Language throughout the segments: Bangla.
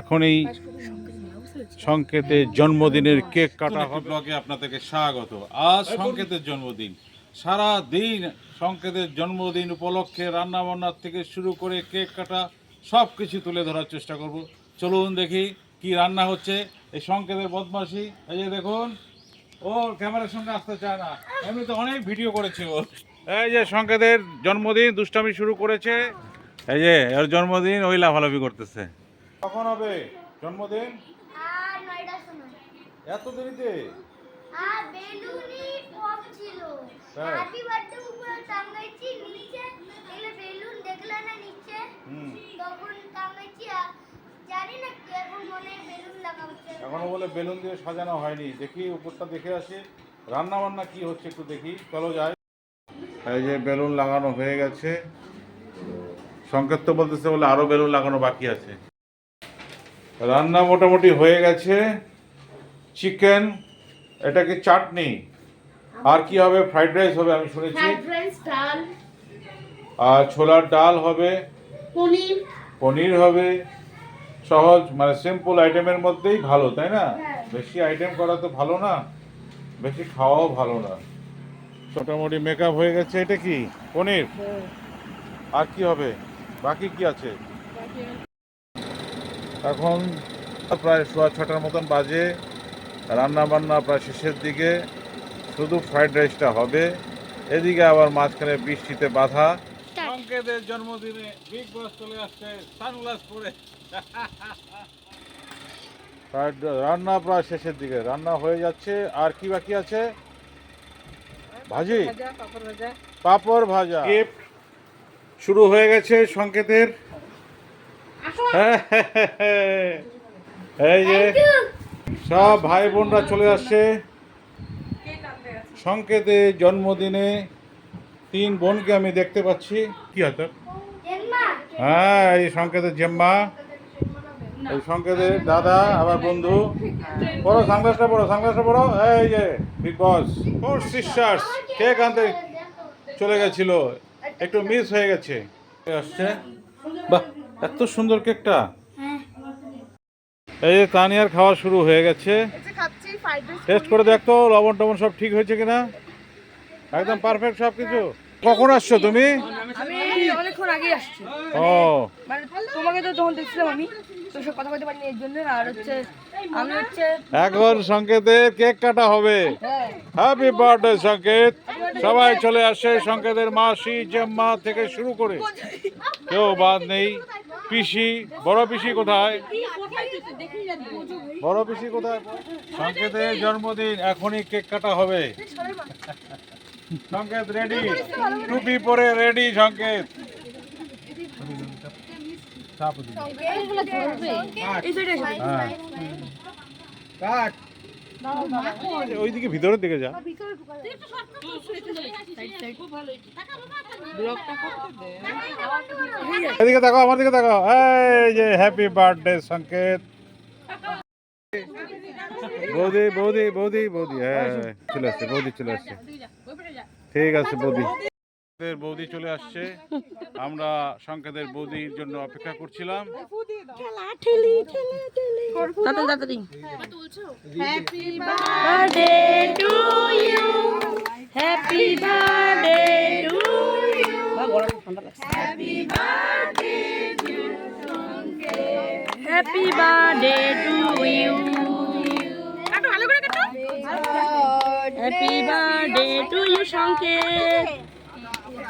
এখন এই সংকেতের জন্মদিনের কেক কাটা হবে। ব্লগে আপনাদেরকে স্বাগত। আজ সংকেতের জন্মদিন। সারা দিন সংকেতের জন্মদিন উপলক্ষে রান্না বান্নার থেকে শুরু করে কেক কাটা সব কিছু তুলে ধরার চেষ্টা করব। চলুন দেখি কি রান্না হচ্ছে। এই সংকেতের বদমাসি এই যে দেখুন ও ক্যামেরার সঙ্গে আসতে চায় না। এমনি তো অনেক ভিডিও করেছে ও। এই যে সংকেতের জন্মদিন দুষ্টামি শুরু করেছে। এই যে ওর জন্মদিন ওই লাফালাফি করতেছে। কখন হবে? জন্মদিন? এত দেরিতে? হয়। এখনও বলে বেলুন দিয়ে সাজানো হয়নি। দেখি উপরটা দেখে আসি। রান্না বান্না কি হচ্ছে একটু দেখি। চলো যাই। এই যে বেলুন লাগানো হয়ে গেছে। সংকেত তো বলতেছে বলে আরও বেলুন লাগানো বাকি আছে। রান্না মোটামুটি হয়ে গেছে। চিকেন এটা কি চাটনি। আর কি হবে? ফ্রাইড রাইস হবে আমি শুনেছি। আর ছোলার ডাল হবে। পনির। পনির হবে। সহজ মানে সিম্পল আইটেমের মধ্যেই ভালো তাই না? হ্যাঁ। বেশি আইটেম করা তো ভালো না বেশি খাওয়াও ভালো না। মোটামুটি মেকআপ হয়ে গেছে। এটা কি? পনির? আর কি হবে? বাকি কি আছে এখন প্রায় সোয়া ছটার মতন বাজে। রান্না বান্না প্রায় শেষের দিকে। শুধু ফ্রাইড রাইসটা হবে। এদিকে আবার মাঝখানে বৃষ্টিতে বাধা। সংকেতের জন্মদিনে বিগ বস চলে আসছে সানগ্লাস পরে ফ্রাইড- রান্না প্রায় শেষের দিকে। রান্না হয়ে যাচ্ছে। আর কি বাকি আছে? ভাজি? পাপড় ভাজা। গিফট শুরু হয়ে গেছে সংকেতের। এই যে সব ভাই বোনরা চলে আসছে। সংকেতের জন্মদিনে তিন বোনকে আমি দেখতে পাচ্ছি। কি হতো হ্যাঁ এই সংকেতের জেম্মা। এই সংকেতের দাদা আবার বন্ধু। পড়ো সানগ্লাসটা পড়ো সানগ্লাসটা পড়ো। এই যে big boss four sisters cake আনতে চলে গেছিল? একটু মিস হয়ে গেছে। আসছে? বাহ। এত সুন্দর কেকটা। এই যে তানিয়ার খাওয়া শুরু হয়ে গেছে। টেস্ট করে দেখতো লবণ টবণ সব ঠিক হয়েছে কিনা? একদম পারফেক্ট সব কিছু কখন আসছো তুমি? অনেকক্ষণ আগে আসছি। ও। মানে তোমাকে তো তখন দেখছিলাম আমি। তোর সাথে কথা বলতে পারিনি এর জন্য। আর হচ্ছে আমি হচ্ছে এখন সংকেতের কেক কাটা হবে। হ্যাঁ। হ্যাপি বার্থডে সংকেত। সবাই চলে আসে সংকেতের মাসি জেম্মা থেকে শুরু করে। কেউ বাদ নেই। পিসি বড় পিসি কোথায়? বড় পিসি কোথায়? সংকেতের জন্মদিন এখনই কেক কাটা হবে। সংকেত রেডি। টুপি পরে রেডি সংকেত। হ্যাঁ ওইদিকে ভিতরের দিকে যা। এদিকে দেখো আমার দিকে দেখো এই যে হ্যাপি বার্থডে সংকেত। বৌদি বৌদি বৌদি বৌদি। হ্যাঁ চলে আসছে, বৌদি চলে আসছে। ঠিক আছে, বৌদি। সংকেতের বৌদি চলে আসছে। আমরা সংকেতের বৌদির জন্য অপেক্ষা করছিলাম। Birthday to you happy birthday to you লাগছে happy birthday to you happy birthday to you Sanket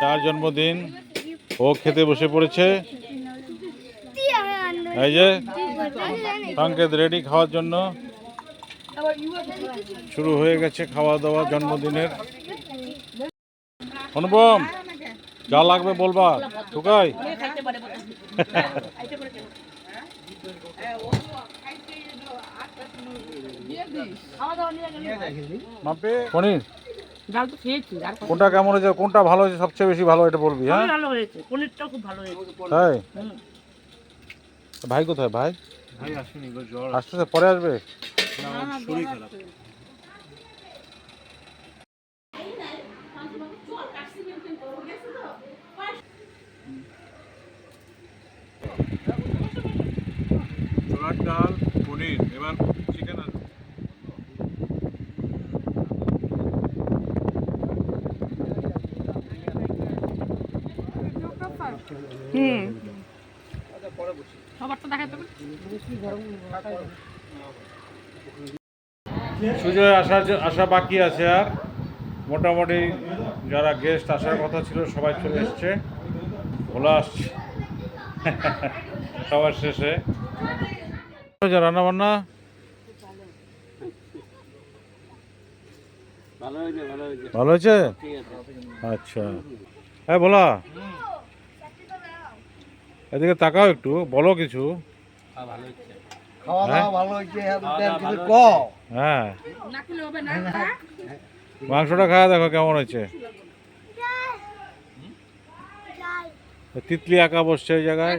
যার জন্মদিন ও খেতে বসে পড়েছে। এই যে সংকেত রেডি খাওয়ার জন্য। শুরু হয়ে গেছে খাওয়া দাওয়া জন্মদিনের। অনুপম যা লাগবে বলবা। টুকাই পনির। ডাল তো খেয়েছি আর কত? কোনটা কেমন হয়েছে কোনটা ভালো হয়েছে সবচেয়ে বেশি ভালো এটা বলবি হ্যাঁ? ভালো হয়েছে পনিরটাও খুব ভালো হয়েছে। তাই? হুম। ভাই কোথায় ভাই? ভাই আসুনি গো জ্বর আসতেছে পরে আসবে? না আমার শরীর খারাপ। ছোলার ডাল পনির এবার হুম। সুজয় আসার যে- আসা বাকি আছে আর। মোটামুটি যারা গেস্ট আসার কথা ছিল সবাই চলে এসছে। ভোলা আসছে। সবার শেষে। রান্না বান্না ভালো হয়েছে আচ্ছা। হ্যাঁ ভোলা। এদিকে তাকাও একটু বলো কিছু। খাওয়া হ্যাঁ? দাওয়া ভালো হয়েছে কিছু কম হ্যাঁ। হবে না মাংসটা খাওয়া দেখো কেমন হয়েছে। তিতলি আঁকা বসছে ওই জায়গায়।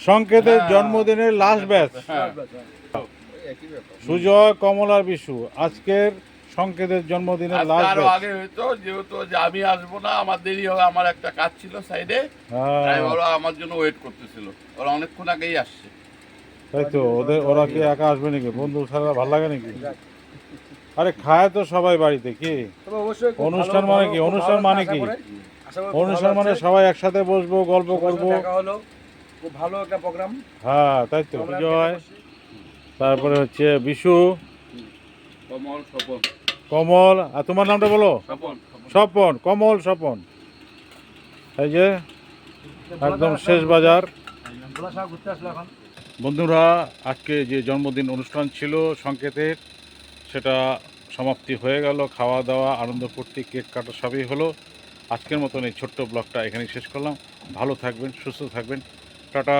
সংকেতের জন্মদিনের লাস্ট ব্যাচ সুজয় কমলার বিশু আজকের সংকেতের জন্মদিনের লাস্ট আরও আগে হইতো যেহেতু যে আমি আসব না আমার দেরি হবে আমার একটা কাজ ছিল সাইডে হ্যাঁ। তাই ওরা আমার জন্য ওয়েট করতেছিল। ওরা অনেকক্ষণ আগেই আসছে। তাই তো ওদের ওরা কি একা আসবে নাকি? বন্ধু ছাড়া ভালো লাগে নাকি? আরে খায় তো সবাই বাড়িতে কি? তবে অবশ্যই খুব অনুষ্ঠান মানে কি? অনুষ্ঠান মানে কি? অনুষ্ঠান মানে সবাই একসাথে বসবো গল্প করব। খুব ভালো একটা প্রোগ্রাম হ্যাঁ তাই তো সুজয় তারপরে হচ্ছে বিশু। কমল স্বপন। কমল আর তোমার নামটা বলো? স্বপন কমল স্বপন। এই যে একদম শেষ বাজার। বন্ধুরা আজকে যে জন্মদিন অনুষ্ঠান ছিল সংকেতের সেটা সমাপ্তি হয়ে গেল। খাওয়া দাওয়া আনন্দ ফুর্তি কেক কাটা সবই হলো। আজকের মতন এই ছোট্ট ব্লগটা এখানেই শেষ করলাম। ভালো থাকবেন সুস্থ থাকবেন। টাটা।